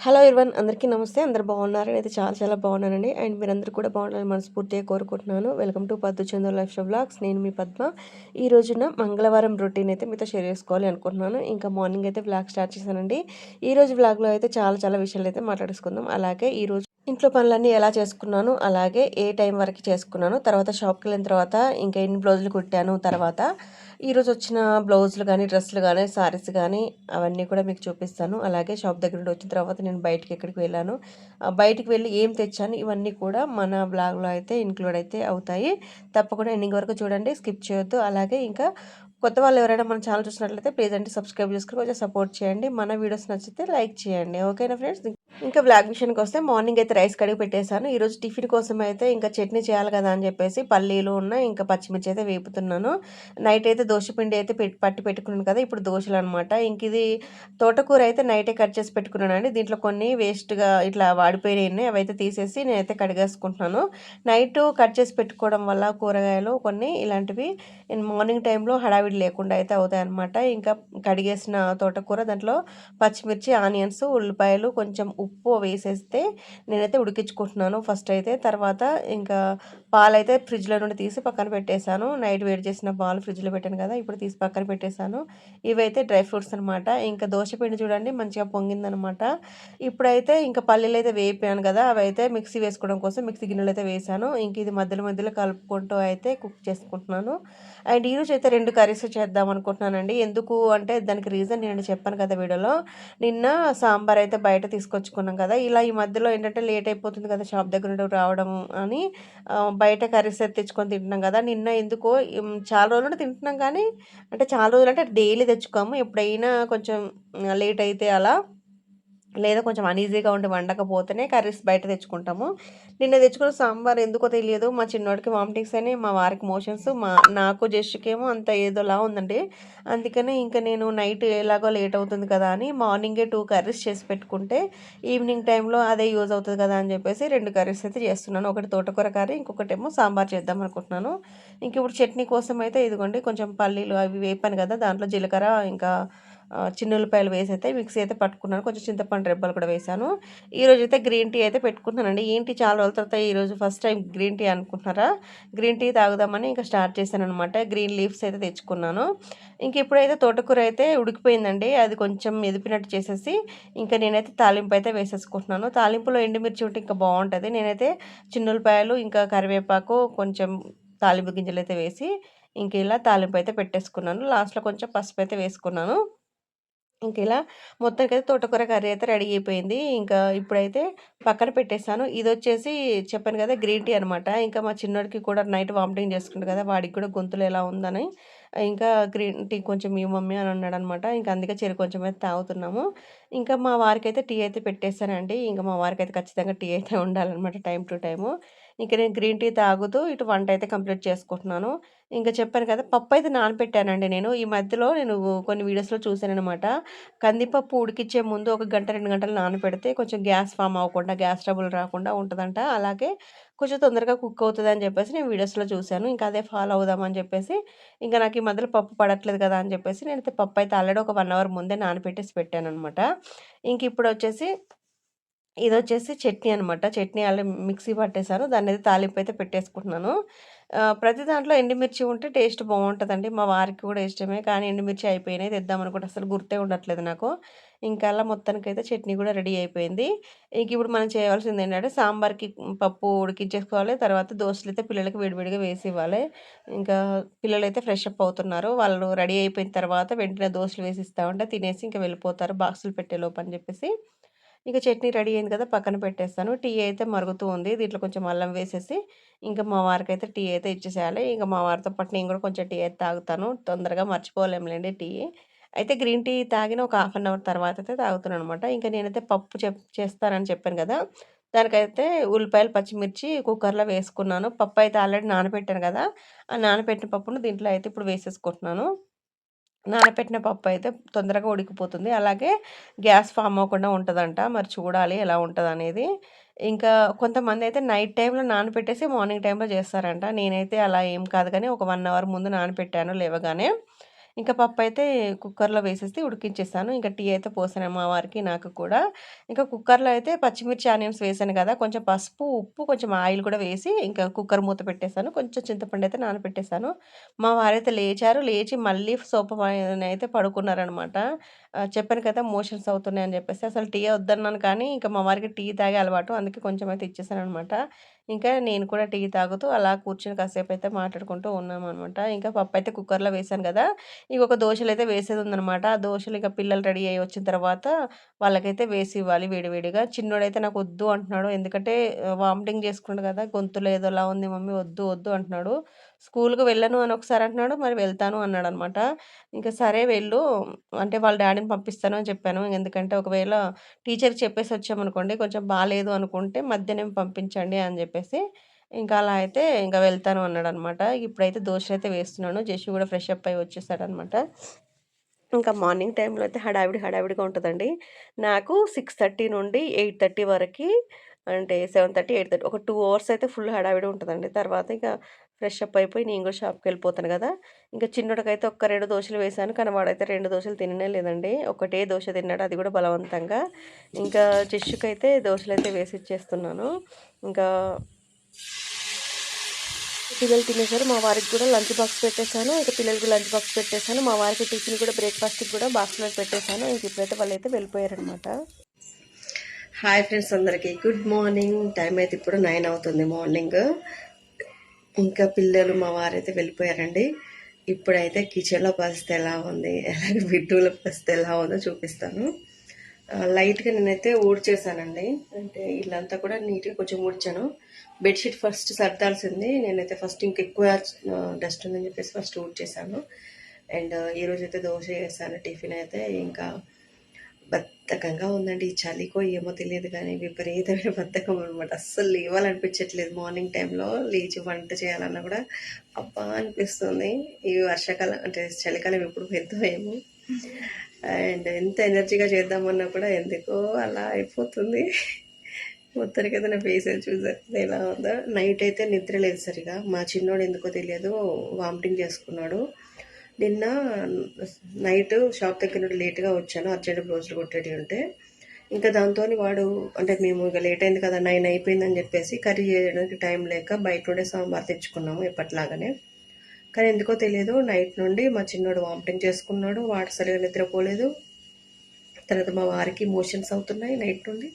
Hello ఇర్వన్ అందరికీ నమస్తే. అందరు బాగున్నారు? అయితే చాలా చాలా బాగున్నానండి. అండ్ మీరందరూ కూడా బాగున్నారని మనస్ఫూర్తిగా కోరుకుంటున్నాను. వెల్కమ్ టు పద్దు చంద్ర లైఫ్ షో బ్లాగ్స్. నేను మీ పద్మ. ఈ రోజున మంగళవారం రొటీన్ అయితే మీతో షేర్ చేసుకోవాలి అనుకుంటున్నాను. ఇంకా మార్నింగ్ అయితే బ్లాగ్ స్టార్ట్ చేశానండి. ఈ రోజు బ్లాగ్లో అయితే చాలా చాలా విషయాలు అయితే మాట్లాడుకుందాం అలాగే ఈ రోజు ఇంట్లో పనులన్నీ ఎలా చేసుకున్నాను అలాగే ఏ టైం వరకు చేసుకున్నాను తర్వాత షాప్కి వెళ్ళిన తర్వాత ఇంకా ఎన్ని బ్లౌజులు కుట్టాను తర్వాత ఈరోజు వచ్చిన బ్లౌజులు కానీ డ్రెస్సులు కానీ సారీస్ కానీ అవన్నీ కూడా మీకు చూపిస్తాను. అలాగే షాప్ దగ్గర నుండి వచ్చిన తర్వాత నేను బయటికి ఎక్కడికి వెళ్ళాను. బయటికి వెళ్ళి ఏం తెచ్చాను ఇవన్నీ కూడా మన బ్లాగ్లో అయితే ఇంక్లూడ్ అయితే అవుతాయి. తప్పకుండా ఎండింగ్ వరకు చూడండి స్కిప్ చేయొద్దు. అలాగే ఇంకా కొత్త వాళ్ళు ఎవరైనా మన ఛానల్ చూసినట్లయితే ప్లీజ్ అంటే సబ్స్క్రైబ్ చేసుకుని కొంచెం సపోర్ట్ చేయండి. మన వీడియోస్ నచ్చితే లైక్ చేయండి. ఓకేనా ఫ్రెండ్స్? ఇంకా బ్లాక్ మిషన్కి వస్తే మార్నింగ్ అయితే రైస్ కడిగి పెట్టేశాను. ఈరోజు టిఫిన్ కోసం అయితే ఇంకా చట్నీ చేయాలి కదా అని చెప్పేసి పల్లీలు ఉన్నాయి ఇంకా పచ్చిమిర్చి అయితే వేపుతున్నాను. నైట్ అయితే దోశపిండి అయితే పట్టి పెట్టుకున్నాను కదా ఇప్పుడు దోశలు అనమాట ఇంక ఇది తోటకూర అయితే నైటే కట్ చేసి పెట్టుకున్నానండి. దీంట్లో కొన్ని వేస్ట్గా ఇట్లా వాడిపోయినాయి అవి అయితే తీసేసి నేనైతే కడిగేసుకుంటున్నాను. నైట్ కట్ చేసి పెట్టుకోవడం వల్ల కూరగాయలు కొన్ని ఇలాంటివి మార్నింగ్ టైంలో హడావిడి లేకుండా అయితే అవుతాయి అనమాట ఇంకా కడిగేసిన తోటకూర దాంట్లో పచ్చిమిర్చి ఆనియన్స్ ఉల్లిపాయలు కొంచెం ఉప్పు వేసేస్తే నేనైతే ఉడికించుకుంటున్నాను ఫస్ట్ అయితే. తర్వాత ఇంకా పాలైతే ఫ్రిడ్జ్లో నుండి తీసి పక్కన పెట్టేశాను. నైట్ వేడి చేసిన పాలు ఫ్రిడ్జ్లో పెట్టాను కదా ఇప్పుడు తీసి పక్కన పెట్టేశాను. ఇవైతే డ్రై ఫ్రూట్స్ అనమాట ఇంకా దోశ పిండి చూడండి మంచిగా పొంగిందనమాట ఇప్పుడైతే ఇంకా పల్లీలు అయితే వేపాను కదా అవి అయితే మిక్సీ వేసుకోవడం కోసం మిక్సీ గిన్నెలు అయితే వేసాను ఇంక ఇది మధ్యలో మధ్యలో కలుపుకుంటూ అయితే కుక్ చేసుకుంటున్నాను. అండ్ ఈరోజు అయితే రెండు కర్రీస్ చేద్దాం అనుకుంటున్నానండి. ఎందుకు అంటే దానికి రీజన్ నేను చెప్పాను కదా వీడియోలో. నిన్న సాంబార్ అయితే బయట తీసుకొచ్చి తెచ్చుకున్నాం కదా. ఇలా ఈ మధ్యలో ఏంటంటే లేట్ అయిపోతుంది కదా షాప్ దగ్గర నుండి రావడం అని బయట కర్రీస్ అయితే తెచ్చుకొని తింటున్నాం కదా. నిన్న ఎందుకో చాలా రోజులు తింటున్నాం కానీ అంటే చాలా రోజులు అంటే డైలీ తెచ్చుకోము. ఎప్పుడైనా కొంచెం లేట్ అయితే అలా లేదా కొంచెం అనీజీగా ఉండి వండకపోతేనే కర్రీస్ బయట తెచ్చుకుంటాము. నిన్న తెచ్చుకున్న సాంబార్ ఎందుకో తెలియదు. మా చిన్నోడికి వామిటింగ్స్ అని మా వారికి మోషన్స్ మా నాకు జస్ట్కేమో అంత ఏదోలా ఉందండి. అందుకనే ఇంకా నేను నైట్ ఎలాగో లేట్ అవుతుంది కదా అని మార్నింగే టూ కర్రీస్ చేసి పెట్టుకుంటే ఈవినింగ్ టైంలో అదే యూజ్ అవుతుంది కదా అని చెప్పేసి రెండు కర్రీస్ అయితే చేస్తున్నాను. ఒకటి తోటకూర కర్రీ ఇంకొకటేమో సాంబార్ చేద్దాం అనుకుంటున్నాను. ఇంక ఇప్పుడు చట్నీ కోసం అయితే ఇదిగోండి కొంచెం పల్లీలు అవి వేపాను కదా దాంట్లో జీలకర్ర ఇంకా చిన్న ఉల్లిపాయలు వేసి అయితే మిక్సీ అయితే పట్టుకున్నాను. కొంచెం చింతపండు రెబ్బలు కూడా వేసాను. ఈరోజు అయితే గ్రీన్ టీ అయితే పెట్టుకుంటున్నానండి ఏంటి చాలా రోజుల తర్వాత ఈరోజు ఫస్ట్ టైం గ్రీన్ టీ అనుకుంటున్నారా? గ్రీన్ టీ తాగుదామని ఇంకా స్టార్ట్ చేశాను అనమాట గ్రీన్ లీవ్స్ అయితే తెచ్చుకున్నాను. ఇంక ఇప్పుడైతే తోటకూర అయితే ఉడికిపోయిందండి. అది కొంచెం ఎదిపినట్టు చేసేసి ఇంకా నేనైతే తాలింపు అయితే వేసేసుకుంటున్నాను. తాలింపులో ఎండుమిర్చి ఉంటే ఇంకా బాగుంటుంది. నేనైతే చిన్నులపాయలు ఇంకా కరివేపాకు కొంచెం తాలింపు గింజలు అయితే వేసి ఇంక ఇలా తాలింపు అయితే పెట్టేసుకున్నాను. లాస్ట్లో కొంచెం పసుపు అయితే వేసుకున్నాను. ఇంక ఇలా మొత్తానికైతే తోటకూర కర్రీ అయితే రెడీ అయిపోయింది. ఇంకా ఇప్పుడైతే పక్కన పెట్టేశాను. ఇది వచ్చేసి చెప్పాను కదా గ్రీన్ టీ అనమాట ఇంకా మా చిన్నోడికి కూడా నైట్ వామిటింగ్ చేసుకుంటాడు కదా వాడికి కూడా గొంతులు ఎలా ఉందని. ఇంకా గ్రీన్ టీ కొంచెం మీ మమ్మీ అని అన్నాడు అనమాట ఇంకా అందుకే చెరు కొంచెం అయితే తాగుతున్నాము. ఇంకా మా వారికి అయితే టీ అయితే పెట్టేశానండి ఇంకా మా వారికి అయితే ఖచ్చితంగా టీ అయితే ఉండాలన్నమాట టైం టు టైము. ఇంకా నేను గ్రీన్ టీ తాగుతూ ఇటు వంట అయితే కంప్లీట్ చేసుకుంటున్నాను. ఇంకా చెప్పాను కదా పప్పు అయితే నానపెట్టానండి నేను. ఈ మధ్యలో నేను కొన్ని వీడియోస్లో చూశానమాట కందిపప్పు ఉడికిచ్చే ముందు ఒక గంట రెండు గంటలు నానపెడితే కొంచెం గ్యాస్ ఫామ్ అవ్వకుండా గ్యాస్ ట్రబుల్ రాకుండా ఉంటుందంట. అలాగే కొంచెం తొందరగా కుక్ అవుతుంది అని చెప్పేసి నేను వీడియోస్లో చూశాను. ఇంకా అదే ఫాలో అవుదామని చెప్పేసి ఇంకా నాకు ఈ మధ్యలో పప్పు పడట్లేదు కదా అని చెప్పేసి నేనైతే పప్పు అయితే ఆల్రెడీ ఒక వన్ అవర్ ముందే నానపెట్టేసి పెట్టాను అనమాట ఇంక ఇప్పుడు వచ్చేసి ఇది వచ్చేసి చట్నీ అనమాట. చట్నీ అలా మిక్సీ పట్టేశాను దాన్ని అయితే తాలింపు అయితే పెట్టేసుకుంటున్నాను. ప్రతి దాంట్లో ఎండుమిర్చి ఉంటే టేస్ట్ బాగుంటుందండి మా వారికి కూడా ఇష్టమే. కానీ ఎండుమిర్చి అయిపోయినాయి. తెద్దాం అనుకుంటే అసలు గుర్తే ఉండట్లేదు నాకు. ఇంకా అలా మొత్తానికైతే చట్నీ కూడా రెడీ అయిపోయింది. ఇంక ఇప్పుడు మనం చేయవలసింది ఏంటంటే సాంబార్కి పప్పు ఉడికించేసుకోవాలి తర్వాత దోశలు అయితే పిల్లలకి విడివిడిగా వేసి ఇవ్వాలి ఇంకా పిల్లలు అయితే ఫ్రెష్ అప్ అవుతున్నారు. వాళ్ళు రెడీ అయిపోయిన తర్వాత వెంటనే దోశలు వేసి ఇస్తామంటే తినేసి ఇంకా వెళ్ళిపోతారు. బాక్సులు పెట్టేలోపు అని చెప్పేసి. ఇక చట్నీ రెడీ అయింది కదా పక్కన పెట్టేస్తాను. టీ అయితే మరుగుతూ ఉంది. దీంట్లో కొంచెం అల్లం వేసేసి ఇంకా మా వారికి అయితే టీ అయితే ఇచ్చేసేయాలి. ఇంకా మా వారితో పాటు నేను కూడా కొంచెం టీ అయితే తాగుతాను. తొందరగా మర్చిపోలేములేండి టీ. అయితే గ్రీన్ టీ తాగిన ఒక హాఫ్ అన్ అవర్ తర్వాత అయితే తాగుతున్నాను అనమాట ఇంకా నేనైతే పప్పు చెప్ చేస్తానని చెప్పాను కదా దానికైతే ఉల్లిపాయలు పచ్చిమిర్చి కుక్కర్లో వేసుకున్నాను. పప్పు అయితే ఆల్రెడీ నానబెట్టాను కదా ఆ నానబెట్టిన పప్పును దీంట్లో అయితే ఇప్పుడు వేసేసుకుంటున్నాను. నానబెట్టిన పప్పు అయితే తొందరగా ఉడికిపోతుంది. అలాగే గ్యాస్ ఫామ్ అవ్వకుండా ఉంటుందంట. మరి చూడాలి ఎలా ఉంటుంది అనేది ఇంకా కొంతమంది అయితే నైట్ టైంలో నానబెట్టేసి మార్నింగ్ టైంలో చేస్తారంట. నేనైతే అలా ఏం కాదు కానీ ఒక వన్ అవర్ ముందు నానబెట్టాను లేవగానే. ఇంకా పప్పు అయితే కుక్కర్లో వేసేసి ఉడికించేసాను. ఇంకా టీ అయితే పోసాను మా వారికి నాకు కూడా. ఇంకా కుక్కర్లో అయితే పచ్చిమిర్చి ఆనియన్స్ వేసాను కదా కొంచెం పసుపు ఉప్పు కొంచెం ఆయిల్ కూడా వేసి ఇంకా కుక్కర్ మూత పెట్టేశాను కొంచెం చింతపండు అయితే నానబెట్టేశాను మా వారైతే లేచారు. లేచి మళ్ళీ సోఫా అయితే పడుకున్నారనమాట చెప్పాను కదా మోషన్స్ అవుతున్నాయి అని చెప్పేసి అసలు టీ వద్దన్నాను కానీ ఇంకా మా వారికి టీ తాగే అలవాటు. అందుకే కొంచెం అయితే ఇచ్చేసాను అనమాట ఇంకా నేను కూడా టీ తాగుతూ అలా కూర్చొని కాసేపు అయితే మాట్లాడుకుంటూ ఉన్నామనమాట ఇంకా పప్పు అయితే కుక్కర్లో వేసాను కదా ఇంకొక దోశలు అయితే వేసేది ఉందనమాట ఆ దోశలు ఇక పిల్లలు రెడీ అయ్యి వచ్చిన తర్వాత వాళ్ళకైతే వేసి ఇవ్వాలి వేడివేడిగా. చిన్నోడైతే నాకు వద్దు అంటున్నాడు. ఎందుకంటే వామిటింగ్ చేసుకున్నాడు కదా గొంతులో ఏదోలా ఉంది మమ్మీ వద్దు వద్దు అంటున్నాడు. స్కూల్కి వెళ్ళను అని ఒకసారి అంటున్నాడు. మరి వెళ్తాను అన్నాడు అనమాట ఇంకా సరే వెళ్ళు. అంటే వాళ్ళ డాడీని పంపిస్తాను అని చెప్పాను. ఎందుకంటే ఒకవేళ టీచర్కి చెప్పేసి వచ్చామనుకోండి కొంచెం బాగాలేదు అనుకుంటే మధ్యాహ్నం పంపించండి అని చెప్పేసి ఇంకా అలా అయితే ఇంకా వెళ్తాను అన్నాడు అనమాట ఇప్పుడైతే దోశలు అయితే వేస్తున్నాను. జస్ట్ కూడా ఫ్రెష్ అప్ అయి వచ్చేసాడనమాట. ఇంకా మార్నింగ్ టైంలో అయితే హడావిడి హడావిడిగా ఉంటుందండి. నాకు సిక్స్ థర్టీ నుండి ఎయిట్ థర్టీ వరకు అంటే సెవెన్ థర్టీ ఎయిట్ థర్టీ ఒక టూ అవర్స్ అయితే ఫుల్ హడావిడి ఉంటుందండి. తర్వాత ఇక ఫ్రెష్ అప్ అయిపోయి నేను కూడా షాప్కి వెళ్ళిపోతాను కదా! ఇంకా చిన్నోడికైతే ఒక్క రెండు దోశలు వేశాను కానీ వాడైతే రెండు దోశలు తిననే లేదండి. ఒకటే దోశ తిన్నాడు అది కూడా బలవంతంగా. ఇంకా చిష్యుకైతే దోశలు అయితే వేసి ఇచ్చేస్తున్నాను ఇంకా పిల్లలు తినేసారు మా వారికి కూడా లంచ్ బాక్స్ పెట్టేశాను. ఇంకా పిల్లలకి లంచ్ బాక్స్ పెట్టేశాను. మా వారికి టిఫిన్ కూడా బ్రేక్ఫాస్ట్కి కూడా బాక్స్లో పెట్టేశాను. ఇంక ఇప్పుడైతే వాళ్ళు అయితే వెళ్ళిపోయారనమాట హాయ్ ఫ్రెండ్స్ అందరికీ. Good morning. టైం అయితే ఇప్పుడు నైన్ అవుతుంది మార్నింగ్. ఇంకా పిల్లలు మా వారైతే వెళ్ళిపోయారండి. ఇప్పుడైతే కిచెన్లో పరిస్థితి ఎలా ఉంది అలాగే బిడ్డూల పరిస్థితి ఎలా ఉందో చూపిస్తాను. లైట్గా నేనైతే ఊడ్చేసానండి. అంటే ఇల్లంతా కూడా నీట్గా కొంచెం ఊడ్చాను. Bedsheet first సర్దాల్సింది. నేనైతే ఫస్ట్ ఇంకెక్కువ డస్ట్ ఉందని చెప్పేసి ఫస్ట్ ఊడ్చేసాను. అండ్ ఈరోజు అయితే దోశ చేశాను టిఫిన్ అయితే. ఇంకా బద్ధకంగా ఉందండి. ఈ చలికో ఏమో తెలియదు కానీ విపరీతమైన బద్ధకం అనమాట అస్సలు లేవాలనిపించట్లేదు. మార్నింగ్ టైంలో లేచి వంట చేయాలన్నా కూడా అబ్బా అనిపిస్తుంది. ఈ వర్షాకాలం అంటే చలికాలం ఎప్పుడు పెద్దమేమో అండ్ ఎంత ఎనర్జీగా చేద్దామన్నా కూడా ఎందుకో అలా అయిపోతుంది. మొత్తానికైతే నా ఫేస్ చూసారు ఎలా ఉందో. నైట్ అయితే నిద్ర లేదు సరిగా. మా చిన్నోడు ఎందుకో తెలియదు వామిటింగ్ చేసుకున్నాడు. నిన్న నైట్ షాప్ దగ్గర నుండి లేట్గా వచ్చాను. అర్జెంట్ బ్లౌజులు కొట్టేటి ఉంటే. ఇంకా దాంతో వాడు అంటే మేము ఇక లేట్ అయింది కదా నైన్ అయిపోయిందని చెప్పేసి కర్రీ చేయడానికి టైం లేక బయట నుండే సాంబార్ తెచ్చుకున్నాము ఎప్పటిలాగానే. కానీ ఎందుకో తెలియదు నైట్ నుండి మా చిన్నోడు వామిటింగ్ చేసుకున్నాడు. వాడు సరిగా నిద్రపోలేదు. తర్వాత మా వారికి మోషన్స్ అవుతున్నాయి నైట్ నుండి.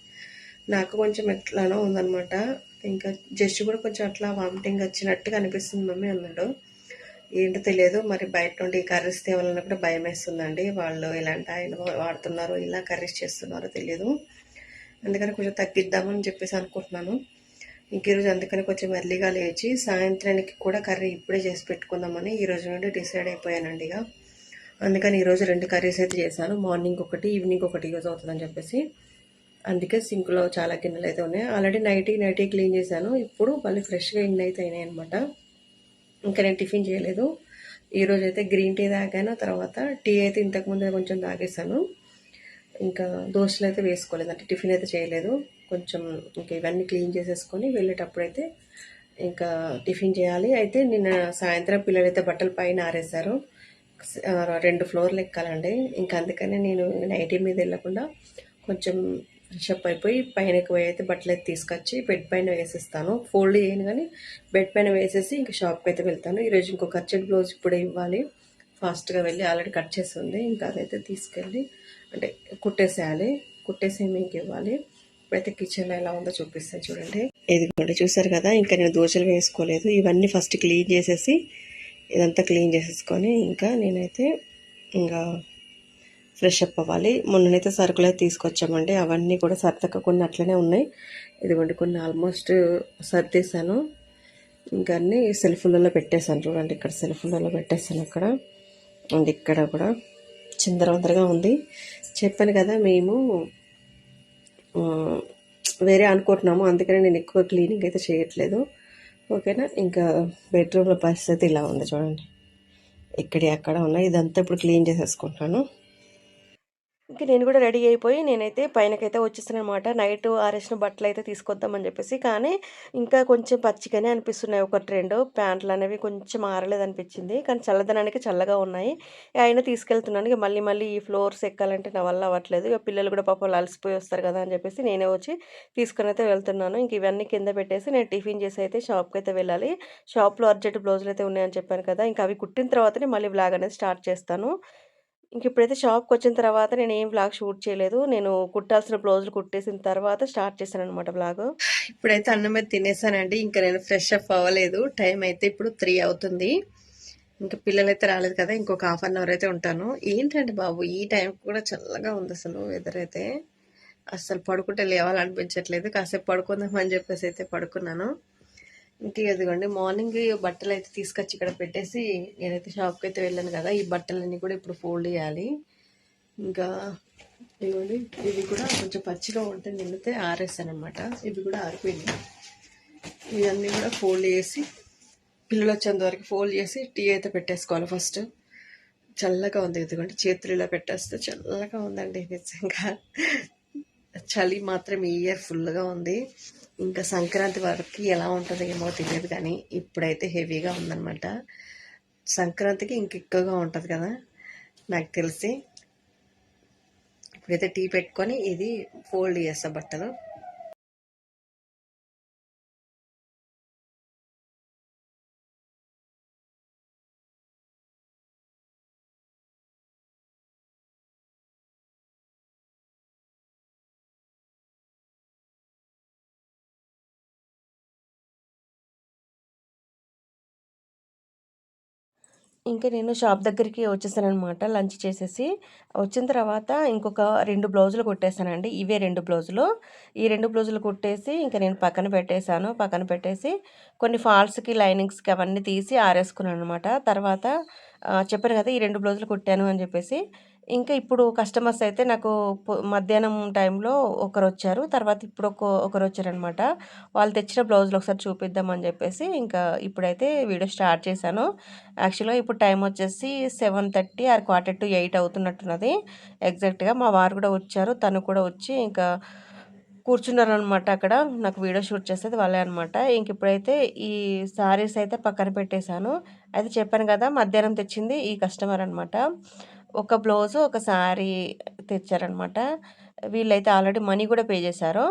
నాకు కొంచెం ఎట్లానో ఉందనమాట ఇంకా జస్ట్ కూడా కొంచెం అట్లా వామిటింగ్ వచ్చినట్టుగా అనిపిస్తుంది మమ్మీ అన్నాడు. ఏంటో తెలియదు. మరి బయట నుండి కర్రీస్ తేవాలన్నా కూడా భయం వేస్తుందండి. వాళ్ళు ఎలాంటి ఆయిల్ వాడుతున్నారో ఇలా కర్రీస్ చేస్తున్నారో తెలియదు అందుకని కొంచెం తగ్గిద్దామని చెప్పేసి అనుకుంటున్నాను. ఇంక ఈరోజు అందుకని కొంచెం ఎర్లీగా లేచి సాయంత్రానికి కూడా కర్రీ ఇప్పుడే చేసి పెట్టుకుందామని ఈరోజు నుండి డిసైడ్ అయిపోయానండి ఇక. అందుకని ఈరోజు రెండు కర్రీస్ అయితే చేశాను. మార్నింగ్ ఒకటి ఈవినింగ్ ఒకటి యూజ్ అవుతుందని చెప్పేసి. అందుకే సింక్లో చాలా గిన్నెలు అయితే ఉన్నాయి. ఆల్రెడీ నైటీ నైటీ క్లీన్ చేశాను. ఇప్పుడు మళ్ళీ ఫ్రెష్గా ఇన్ని అయితే అయినాయి అనమాట ఇంకా నేను టిఫిన్ చేయలేదు. ఈరోజు అయితే గ్రీన్ టీ తాగాను తర్వాత టీ అయితే ఇంతకుముందే కొంచెం తాగేసాను ఇంకా దోశలు అయితే వేసుకోలేదు అంటే టిఫిన్ అయితే చేయలేదు. కొంచెం ఇంకా ఇవన్నీ క్లీన్ చేసేసుకొని వెళ్ళేటప్పుడు అయితే ఇంకా టిఫిన్ చేయాలి. అయితే నిన్న సాయంత్రం పిల్లలైతే బట్టలు పైన ఆరేశారు. రెండు ఫ్లోర్లు ఎక్కాలండి. ఇంకా అందుకనే నేను నైటీ మీద వెళ్ళకుండా కొంచెం ఫ్రెషప్ అయిపోయి పైనకి పోయి అయితే బట్టలు అయితే తీసుకొచ్చి బెడ్ పైన వేసేస్తాను. ఫోల్డ్ చేయను కానీ బెడ్ పైన వేసేసి ఇంకా షాప్కి అయితే వెళ్తాను. ఈరోజు ఇంకో కర్చెట్ బ్లౌజ్ ఇప్పుడే ఇవ్వాలి. ఫాస్ట్గా వెళ్ళి ఆల్రెడీ కట్ చేసి ఉంది ఇంకా అదైతే తీసుకెళ్ళి అంటే కుట్టేసేయాలి. కుట్టేసి మీకు ఇవ్వాలి. ఇప్పుడైతే కిచెన్లో ఎలా ఉందో చూపిస్తాను చూడండి. ఇది చూసారు కదా? ఇంకా నేను దోశలు వేసుకోలేదు. ఇవన్నీ ఫస్ట్ క్లీన్ చేసేసి ఇదంతా క్లీన్ చేసేసుకొని ఇంకా నేనైతే ఇంకా ఫ్రెష్ అప్ అవ్వాలి. మొన్ననైతే సరుకులు అయితే తీసుకొచ్చామండి. అవన్నీ కూడా సర్దక కొన్ని అట్లనే ఉన్నాయి. ఇదిగోండి కొన్ని ఆల్మోస్ట్ సర్దేశాను. ఇంకా అన్నీ సెల్ఫ్లలో పెట్టేశాను చూడండి ఇక్కడ సెల్ఫ్లలో పెట్టేశాను అక్కడ. అండ్ ఇక్కడ కూడా చిందరవందరగా ఉంది. చెప్పాను కదా మేము వేరే అనుకుంటున్నాము. అందుకని నేను ఎక్కువ క్లీనింగ్ అయితే చేయట్లేదు. ఓకేనా? ఇంకా బెడ్రూమ్లో పరిస్థితి ఇలా ఉంది చూడండి. ఇక్కడి అక్కడ ఉన్నాయి. ఇదంతా ఇప్పుడు క్లీన్ చేసేసుకుంటాను ఇంక నేను కూడా రెడీ అయిపోయి నేనైతే పైనకైతే వచ్చేసాననమాట నైట్ ఆరేసిన బట్టలు అయితే తీసుకొద్దామని చెప్పేసి కానీ ఇంకా కొంచెం పచ్చిగానే అనిపిస్తున్నాయి. ఒకటి రెండు ప్యాంట్లు అనేవి కొంచెం ఆరలేదు అనిపించింది కానీ చల్లదనానికి చల్లగా ఉన్నాయి. అయినా తీసుకెళ్తున్నాను. ఇక మళ్ళీ మళ్ళీ ఈ ఫ్లోర్స్ ఎక్కాలంటే నా వల్ల అవ్వట్లేదు. ఇక పిల్లలు కూడా పాపం అలసిపోయి వస్తారు కదా అని చెప్పేసి నేనే వచ్చి తీసుకొని అయితే వెళ్తున్నాను. ఇంక ఇవన్నీ కింద పెట్టేసి నేను టిఫిన్ చేసి అయితే షాప్కి అయితే వెళ్ళాలి. షాప్లో అర్జెంట్ బ్లౌజులు అయితే ఉన్నాయని చెప్పాను కదా ఇంకా అవి కుట్టిన తర్వాతనే మళ్ళీ బ్లాగ్ అనేది స్టార్ట్ చేస్తాను. ఇంక ఇప్పుడైతే షాప్కి వచ్చిన తర్వాత నేను ఏం బ్లాగ్ షూట్ చేయలేదు. నేను కుట్టాల్సిన బ్లౌజులు కుట్టేసిన తర్వాత స్టార్ట్ చేశాను అనమాట బ్లాగ్ ఇప్పుడైతే అన్నం అయితే తినేసానండి. ఇంకా నేను ఫ్రెష్ అప్ అవ్వలేదు. టైం అయితే ఇప్పుడు త్రీ అవుతుంది. ఇంకా పిల్లలు అయితే రాలేదు కదా ఇంకొక హాఫ్ అన్ అవర్ అయితే ఉంటాను. ఏంటంటే బాబు ఈ టైం కూడా చల్లగా ఉంది అసలు వెదర్ అయితే. అసలు పడుకుంటే లేవాలనిపించట్లేదు. కాసేపు పడుకుందామని చెప్పేసి అయితే పడుకున్నాను. ఇంక ఇదిగోండి మార్నింగ్ బట్టలు అయితే తీసుకొచ్చి ఇక్కడ పెట్టేసి నేనైతే షాప్కి అయితే వెళ్ళాను కదా ఈ బట్టలన్నీ కూడా ఇప్పుడు ఫోల్డ్ చేయాలి. ఇంకా ఇదిగోండి ఇవి కూడా కొంచెం పచ్చిగా ఉంటే నిండితే ఆరేసాను అనమాట ఇవి కూడా ఆరిపోయింది ఇవన్నీ కూడా ఫోల్డ్ చేసి పిల్లలు వచ్చేంత వరకు ఫోల్డ్ చేసి టీ అయితే పెట్టేసుకోవాలి ఫస్ట్ చల్లగా ఉంది. ఎందుకంటే చేతులు ఇలా పెట్టేస్తే చల్లగా ఉందండి నిజంగా. చలి మాత్రం ఈ ఇయర్ ఫుల్గా ఉంది. ఇంకా సంక్రాంతి వరకు ఎలా ఉంటుందో ఏమో తెలియదు కానీ ఇప్పుడైతే హెవీగా ఉందన్నమాట. సంక్రాంతికి ఇంక ఎక్కువగా ఉంటుంది కదా నాకు తెలిసి. ఇప్పుడైతే టీ పెట్టుకొని ఇది ఫోల్డ్ చేస్తా బట్టలు. ఇంకా నేను షాప్ దగ్గరికి వచ్చేసానమాట లంచ్ చేసేసి వచ్చిన తర్వాత ఇంకొక రెండు బ్లౌజులు కుట్టేశానండి ఇవే రెండు బ్లౌజులు. ఈ రెండు బ్లౌజులు కుట్టేసి ఇంకా నేను పక్కన పెట్టేశాను. పక్కన పెట్టేసి కొన్ని ఫాల్స్కి లైనింగ్స్కి అవన్నీ తీసి ఆరేసుకున్నాను అనమాట తర్వాత చెప్పాను కదా ఈ రెండు బ్లౌజులు కుట్టాను అని చెప్పేసి ఇంకా ఇప్పుడు కస్టమర్స్ అయితే నాకు మధ్యాహ్నం టైంలో ఒకరు వచ్చారు తర్వాత ఇప్పుడు ఒక ఒకరు వచ్చారనమాట వాళ్ళు తెచ్చిన బ్లౌజులు ఒకసారి చూపిద్దామని చెప్పేసి ఇంకా ఇప్పుడైతే వీడియో స్టార్ట్ చేశాను. యాక్చువల్గా ఇప్పుడు టైం వచ్చేసి seven thirty or quarter to eight అవుతున్నట్టున్నది. ఎగ్జాక్ట్గా మా వారు కూడా వచ్చారు. తను కూడా వచ్చి ఇంకా కూర్చున్నారు అనమాట అక్కడ. నాకు వీడియో షూట్ చేసేది వాళ్ళే అనమాట. ఇంక ఇప్పుడైతే ఈ శారీస్ అయితే పక్కన పెట్టేశాను. అయితే చెప్పాను కదా మధ్యాహ్నం తెచ్చింది ఈ కస్టమర్ అనమాట. ఒక బ్లౌజు ఒక శారీ తెచ్చారనమాట. వీళ్ళైతే ఆల్రెడీ మనీ కూడా పే చేశారు.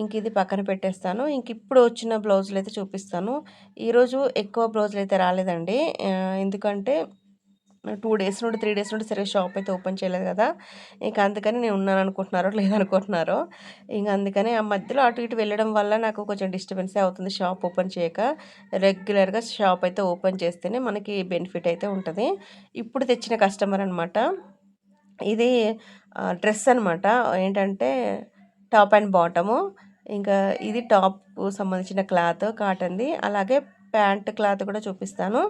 ఇంక ఇది పక్కన పెట్టేస్తాను. ఇంక ఇప్పుడు వచ్చిన బ్లౌజులు అయితే చూపిస్తాను ఈరోజు ఎక్కువ బ్లౌజులు అయితే రాలేదండి ఎందుకంటే టూ డేస్ నుండి త్రీ డేస్ నుండి సరే షాప్ అయితే ఓపెన్ చేయలేదు కదా. ఇంకా అందుకని నేను ఉన్నాను అనుకుంటున్నారో లేదనుకుంటున్నారో. ఇంకా అందుకని ఆ మధ్యలో అటు ఇటు వెళ్ళడం వల్ల నాకు కొంచెం డిస్టర్బెన్సే అవుతుంది షాప్ ఓపెన్ చేయక. రెగ్యులర్గా షాప్ అయితే ఓపెన్ చేస్తేనే మనకి బెనిఫిట్ అయితే ఉంటుంది. ఇప్పుడు తెచ్చిన కస్టమర్ అనమాట ఇది డ్రెస్ అనమాట ఏంటంటే టాప్ అండ్ బాటము. ఇంకా ఇది టాప్ సంబంధించిన క్లాత్ కాటన్ది. అలాగే ప్యాంట్ క్లాత్ కూడా చూపిస్తాను.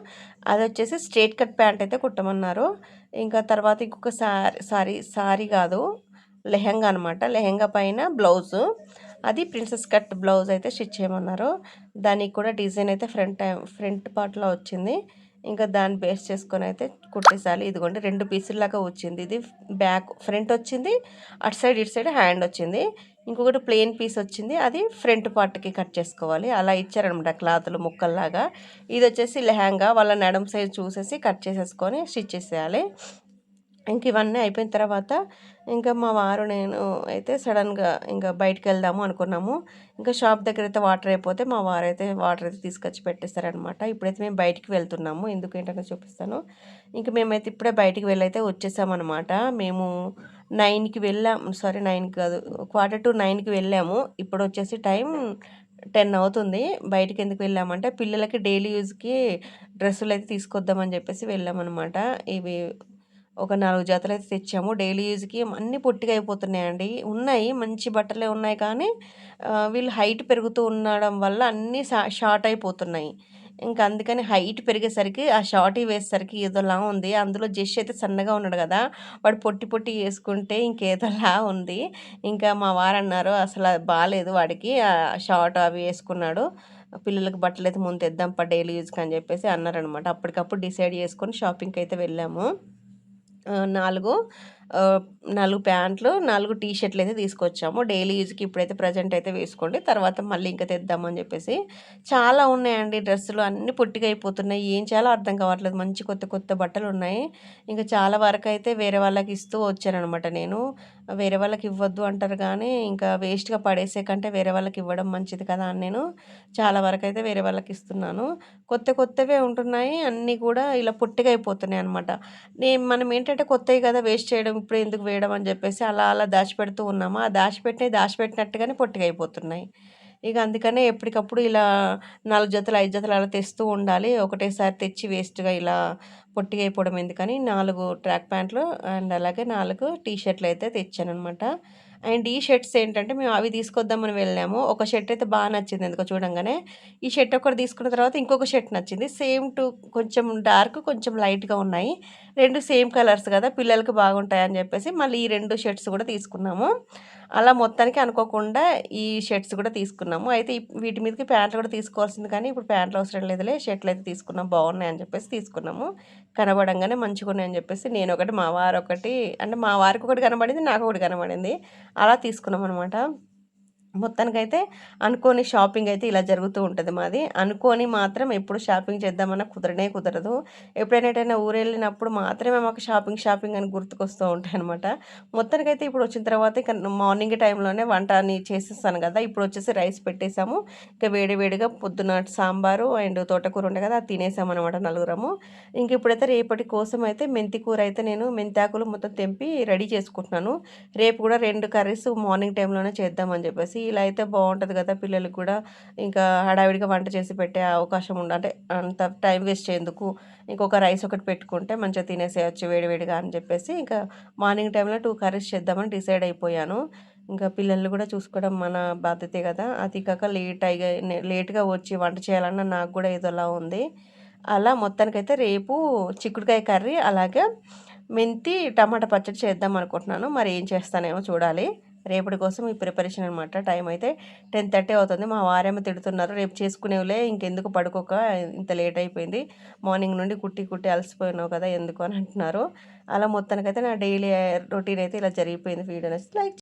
అది వచ్చేసి స్ట్రేట్ కట్ ప్యాంట్ అయితే కుట్టమన్నారు. ఇంకా తర్వాత ఇంకొక సారీ సారీ సారీ కాదు లెహంగా అనమాట లెహంగా పైన బ్లౌజు. అది ప్రిన్సెస్ కట్ బ్లౌజ్ అయితే స్టిచ్ చేయమన్నారు. దానికి కూడా డిజైన్ అయితే ఫ్రంట్ ఫ్రంట్ పార్ట్లో వచ్చింది. ఇంకా దాన్ని బేస్ చేసుకొని అయితే కుట్టేసాలి. ఇదిగోండి రెండు పీసుల్లాగా వచ్చింది. ఇది బ్యాక్ ఫ్రంట్ వచ్చింది అటు సైడ్ ఇటు సైడ్ హ్యాండ్ వచ్చింది. ఇంకొకటి ప్లెయిన్ పీస్ వచ్చింది. అది ఫ్రంట్ పార్ట్కి కట్ చేసుకోవాలి. అలా ఇచ్చారనమాట క్లాతులు ముక్కల్లాగా. ఇది వచ్చేసి లెహంగా. వాళ్ళ నడం సైజ్ చూసేసి కట్ చేసేసుకొని స్టిచ్ చేసేయాలి. ఇంక ఇవన్నీ అయిపోయిన తర్వాత ఇంకా మా వారు నేను అయితే సడన్గా ఇంకా బయటకు వెళ్దాము అనుకున్నాము. ఇంకా షాప్ దగ్గర అయితే వాటర్ అయిపోతే మా వారు అయితే వాటర్ అయితే తీసుకొచ్చి పెట్టేస్తారనమాట ఇప్పుడైతే మేము బయటికి వెళ్తున్నాము. ఎందుకు ఏంటనే చూపిస్తాను. ఇంకా మేమైతే ఇప్పుడే బయటికి వెళ్ళైతే వచ్చేసామన్నమాట. మేము నైన్కి వెళ్ళాం. సారీ నైన్కి కాదు క్వార్టర్ టు నైన్కి వెళ్ళాము. ఇప్పుడు వచ్చేసి టైం టెన్ అవుతుంది. బయటికి ఎందుకు వెళ్ళామంటే పిల్లలకి డైలీ యూజ్కి డ్రెస్సులు అయితే తీసుకొద్దామని చెప్పేసి వెళ్ళామన్నమాట. ఇవి ఒక నాలుగు జతలు అయితే తెచ్చాము. డైలీ యూజ్కి అన్నీ పొట్టిగా అయిపోతున్నాయండి. ఉన్నాయి మంచి బట్టలే ఉన్నాయి కానీ వీళ్ళు హైట్ పెరుగుతూ ఉండడం వల్ల అన్నీ షార్ట్ అయిపోతున్నాయి. ఇంకా అందుకని హైట్ పెరిగేసరికి ఆ షార్ట్ వేసేసరికి ఏదోలా ఉంది. అందులో జెష్ అయితే సన్నగా ఉన్నాడు కదా వాడు పొట్టి పొట్టి వేసుకుంటే ఇంకేదోలా ఉంది. ఇంకా మా వారు అన్నారు అసలు బాగాలేదు వాడికి షార్ట్ అవి వేసుకున్నాడు. పిల్లలకి బట్టలు అయితే ముందు తెద్దాం పా డైలీ యూజ్కి అని చెప్పేసి అన్నారనమాట అప్పటికప్పుడు డిసైడ్ చేసుకొని షాపింగ్కి అయితే వెళ్ళాము. నాలుగు నాలుగు ప్యాంట్లు, నాలుగు టీ షర్ట్‌లు అయితే తీసుకొచ్చాము. డైలీ యూజ్‌కి ఇప్పుడైతే ప్రెజెంట్ అయితే వేసుకోండి. తర్వాత మళ్ళీ ఇంకా తెద్దామని చెప్పేసి. చాలా ఉన్నాయండి డ్రెస్సులు అన్నీ పొట్టిగా అయిపోతున్నాయి. ఏం చేయాలో అర్థం కావట్లేదు. మంచి కొత్త కొత్త బట్టలు ఉన్నాయి ఇంకా చాలా వరకు అయితే వేరే వాళ్ళకి ఇస్తూ వచ్చాననమాట నేను. వేరే వాళ్ళకి ఇవ్వద్దు అంటారు కానీ, ఇంకా వేస్ట్‌గా పడేసే కంటే వేరే వాళ్ళకి ఇవ్వడం మంచిది కదా అని నేను చాలా వరకు అయితే వేరే వాళ్ళకి ఇస్తున్నాను. కొత్త కొత్తవే ఉంటున్నాయి. అన్నీ కూడా ఇలా పొట్టిగా అయిపోతున్నాయి అనమాట. నేను మనం ఏంటంటే కొత్తవి కదా వేస్ట్ చేయడం ఇప్పుడు ఎందుకు వేయడం అని చెప్పేసి అలా అలా దాచిపెడుతూ ఉన్నాము. ఆ దాచిపెట్టినవి దాచిపెట్టినట్టుగానే పొట్టిగా అయిపోతున్నాయి. ఇక అందుకనే ఎప్పటికప్పుడు ఇలా నాలుగు జతలు, ఐదు జతలు అలా తెస్తూ ఉండాలి. ఒకటేసారి తెచ్చి వేస్ట్‌గా ఇలా పొట్టిగా అయిపోవడం ఎందుకని నాలుగు ట్రాక్ ప్యాంట్లు అండ్ అలాగే నాలుగు టీ షర్ట్‌లు అయితే తెచ్చాననమాట. అండ్ ఈ షర్ట్స్ ఏంటంటే మేము అవి తీసుకొద్దామని వెళ్ళాము. ఒక షర్ట్ అయితే బాగా నచ్చింది ఎందుకో చూడంగానే. ఈ షర్ట్ ఒకటి తీసుకున్న తర్వాత ఇంకొక షర్ట్ నచ్చింది. సేమ్ టు కొంచెం డార్క్, కొంచెం లైట్‌గా ఉన్నాయి. రెండు సేమ్ కలర్స్ కదా! పిల్లలకి బాగుంటాయని చెప్పేసి మళ్ళీ ఈ రెండు షర్ట్స్ కూడా తీసుకున్నాము. అలా మొత్తానికి అనుకోకుండా ఈ షర్ట్స్ కూడా తీసుకున్నాము. అయితే వీటి మీదకి ప్యాంట్లు కూడా తీసుకోవాల్సింది కానీ ఇప్పుడు ప్యాంట్లు అవసరం లేదులే షర్ట్‌లు అయితే తీసుకున్నాం బాగున్నాయి అని చెప్పేసి తీసుకున్నాము. కనబడంగానే మంచిగున్నాయని చెప్పేసి నేను ఒకటి మా వారొకటి అంటే మా వారికి ఒకటి నాకు ఒకటి కనబడింది అలా తీసుకున్నాం అనమాట మొత్తానికైతే అనుకోని షాపింగ్ అయితే ఇలా జరుగుతూ ఉంటుంది మాది. అనుకోని మాత్రం ఎప్పుడు షాపింగ్ చేద్దామన్నా కుదరనే కుదరదు. ఎప్పుడైనా ఎటైనా ఊరెళ్ళినప్పుడు మాత్రమే మాకు షాపింగ్, షాపింగ్ అని గుర్తుకొస్తూ ఉంటాయనమాట. మొత్తానికైతే ఇప్పుడు వచ్చిన తర్వాత ఇక మార్నింగ్ టైంలోనే వంట అని చేసేస్తాను కదా! ఇప్పుడు వచ్చేసి రైస్ పెట్టేసాము. ఇక వేడి వేడిగా పొద్దున సాంబారు అండ్ తోటకూర ఉండే కదా! అది తినేసామనమాట నలుగురము. ఇంక ఇప్పుడైతే రేపటి కోసం అయితే మెంతి కూర అయితే నేను మెంతాకులు మొత్తం తెంపి రెడీ చేసుకుంటున్నాను. రేపు కూడా రెండు కర్రీస్ మార్నింగ్ టైంలోనే చేద్దామని చెప్పేసి. ఇలా అయితే బాగుంటుంది కదా! పిల్లలకి కూడా ఇంకా హడావిడిగా వంట చేసి పెట్టే అవకాశం ఉండ అంటే అంత టైం వేస్ట్ చేయందుకు ఇంకొక రైస్ ఒకటి పెట్టుకుంటే మంచిగా తినేసేయచ్చు వేడివేడిగా అని చెప్పేసి ఇంకా మార్నింగ్ టైంలో టూ కర్రీస్ చేద్దామని డిసైడ్ అయిపోయాను. ఇంకా పిల్లల్ని కూడా చూసుకోవడం మన బాధ్యతే కదా! అది కాక లేట్ అయ్యే లేట్‌గా వచ్చి వంట చేయాలన్నా నాకు కూడా ఏదోలా ఉంది. అలా మొత్తానికైతే రేపు చిక్కుడుకాయ కర్రీ అలాగే మెంతి టమాటా పచ్చడి చేద్దాం అనుకుంటున్నాను. మరి ఏం చేస్తానేమో చూడాలి. రేపటి కోసం ఈ ప్రిపరేషన్ అనమాట. టైం అయితే 10:30 అవుతుంది. మా వారేమో తిడుతున్నారు. "రేపు చేసుకునేవులే ఇంకెందుకు పడుకోక ఇంత లేట్ అయిపోయింది. మార్నింగ్ నుండి కుట్టి కుట్టి అలసిపోయినావు కదా! ఎందుకు" అని అంటున్నారు. అలా మొత్తానికైతే నా డైలీ రొటీన్ అయితే ఇలా జరిగిపోయింది. వీడియో నచ్చితే లైక్